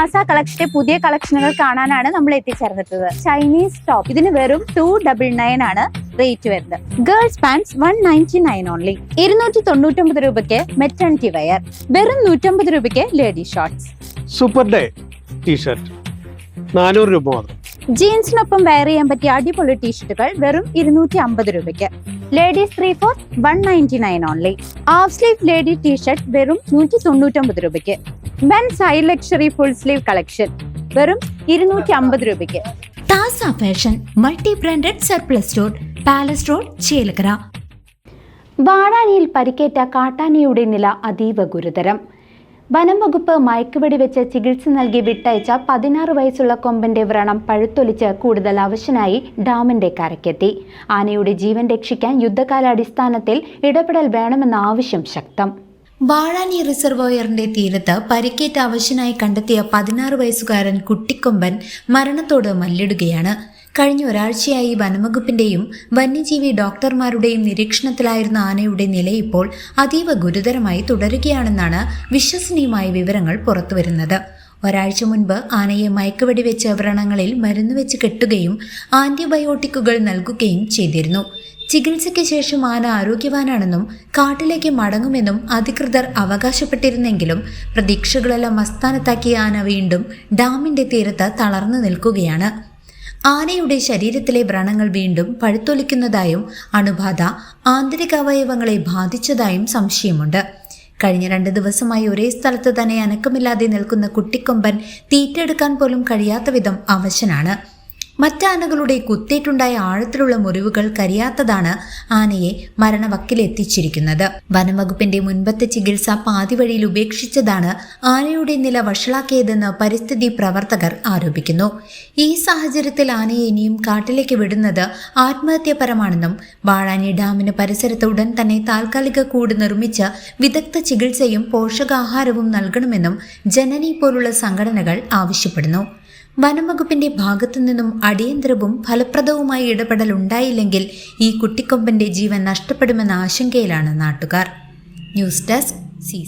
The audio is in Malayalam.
മാസ കളക്ഷന്റെ പുതിയ കളക്ഷനുകൾ കാണാനാണ് നമ്മൾ എത്തിച്ചേർന്നിട്ടുള്ളത്. ചൈനീസ് ടോപ്പ് ഇതിന് വെറും ടു ഡബിൾ നയൻ ആണ് റേറ്റ് വരുന്നത്. Girls pants one ninety nine only ഇരുന്നൂറ്റി തൊണ്ണൂറ്റൊമ്പത് രൂപയ്ക്ക് മെറ്റേണിറ്റി വെയർ വെറും നൂറ്റമ്പത് രൂപയ്ക്ക് lady shorts super day t shirt നാനൂറ് രൂപ മാത്രം. ജീൻസിനൊപ്പം വെയർ ചെയ്യാൻ പറ്റിയ അടിപൊളി ടീഷർട്ടുകൾ വെറും ഇരുന്നൂറ്റി അമ്പത് രൂപയ്ക്ക്. Ladies three four one ninety nine only half sleeve lady t shirt വെറും നൂറ്റി തൊണ്ണൂറ്റൊമ്പത് രൂപയ്ക്ക്. Men's high luxury full sleeve collection വെറും ഇരുന്നൂറ്റി അമ്പത് രൂപയ്ക്ക്. Thasa fashion multi branded surplus store palace road Chelakkara വാടാനിയിൽ പരിക്കേറ്റ കാട്ടാനിയുടെ നില അതീവ ഗുരുതരം. വനം വകുപ്പ് മയക്കുവെടി വെച്ച് ചികിത്സ നൽകി വിട്ടയച്ച പതിനാറ് വയസ്സുള്ള കൊമ്പന്റെ വ്രണം പഴുത്തൊലിച്ച് കൂടുതൽ അവശനായി ഡാമിന്റെ കരക്കെത്തി ആനയുടെ ജീവൻ രക്ഷിക്കാൻ യുദ്ധകാലാടിസ്ഥാനത്തിൽ ഇടപെടൽ വേണമെന്ന ആവശ്യം ശക്തം. വാഴാനി റിസർവോയറിന്റെ തീരത്ത് പരിക്കേറ്റ അവശനായി കണ്ടെത്തിയ പതിനാറ് വയസ്സുകാരൻ കുട്ടിക്കൊമ്പൻ മരണത്തോട് മല്ലിടുകയാണ്. കഴിഞ്ഞ ഒരാഴ്ചയായി വനംവകുപ്പിന്റെയും വന്യജീവി ഡോക്ടർമാരുടെയും നിരീക്ഷണത്തിലായിരുന്ന ആനയുടെ നില ഇപ്പോൾ അതീവ ഗുരുതരമായി തുടരുകയാണെന്നാണ് വിശ്വസനീയമായ വിവരങ്ങൾ പുറത്തുവരുന്നത്. ഒരാഴ്ച മുൻപ് ആനയെ മയക്കുവെടി വെച്ച് വ്രണങ്ങളിൽ മരുന്ന് വെച്ച് കെട്ടുകയും ആന്റിബയോട്ടിക്കുകൾ നൽകുകയും ചെയ്തിരുന്നു. ചികിത്സയ്ക്ക് ശേഷം ആന ആരോഗ്യവാനാണെന്നും കാട്ടിലേക്ക് മടങ്ങുമെന്നും അധികൃതർ അവകാശപ്പെട്ടിരുന്നെങ്കിലും പ്രതീക്ഷകളെല്ലാം അസ്ഥാനത്താക്കിയ ആന വീണ്ടും ഡാമിന്റെ തീരത്ത് തളർന്നു നിൽക്കുകയാണ്. ആനയുടെ ശരീരത്തിലെ വ്രണങ്ങൾ വീണ്ടും പഴുത്തൊലിക്കുന്നതായും അണുബാധ ആന്തരികാവയവങ്ങളെ ബാധിച്ചതായും സംശയമുണ്ട്. കഴിഞ്ഞ രണ്ട് ദിവസമായി ഒരേ സ്ഥലത്ത് തന്നെ അനക്കമില്ലാതെ നിൽക്കുന്ന കുട്ടിക്കൊമ്പൻ തീറ്റെടുക്കാൻ പോലും കഴിയാത്ത വിധം അവശനാണ്. മറ്റാനകളുടെ കുത്തേറ്റുണ്ടായ ആഴത്തിലുള്ള മുറിവുകൾ കരിയാത്തതാണ് ആനയെ മരണവക്കിലെത്തിച്ചിരിക്കുന്നത്. വനംവകുപ്പിന്റെ മുൻപത്തെ ചികിത്സ പാതിവഴിയിൽ ഉപേക്ഷിച്ചതാണ് ആനയുടെ നില വഷളാക്കിയതെന്ന് പരിസ്ഥിതി പ്രവർത്തകർ ആരോപിക്കുന്നു. ഈ സാഹചര്യത്തിൽ ആനയെ ഇനിയും കാട്ടിലേക്ക് വിടുന്നത് ആത്മഹത്യപരമാണെന്നും വാഴാനി ഡാമിന് പരിസരത്ത് ഉടൻ തന്നെ താൽക്കാലിക കൂട് നിർമ്മിച്ച് വിദഗ്ധ ചികിത്സയും പോഷകാഹാരവും നൽകണമെന്നും ജനനി പോലുള്ള സംഘടനകൾ ആവശ്യപ്പെടുന്നു. വനംവകുപ്പിന്റെ നിന്നും അടിയന്തരവും ഫലപ്രദവുമായ ഇടപെടൽ ഉണ്ടായില്ലെങ്കിൽ ഈ കുട്ടിക്കൊമ്പന്റെ ജീവൻ നഷ്ടപ്പെടുമെന്ന ആശങ്കയിലാണ് നാട്ടുകാർ. News desk C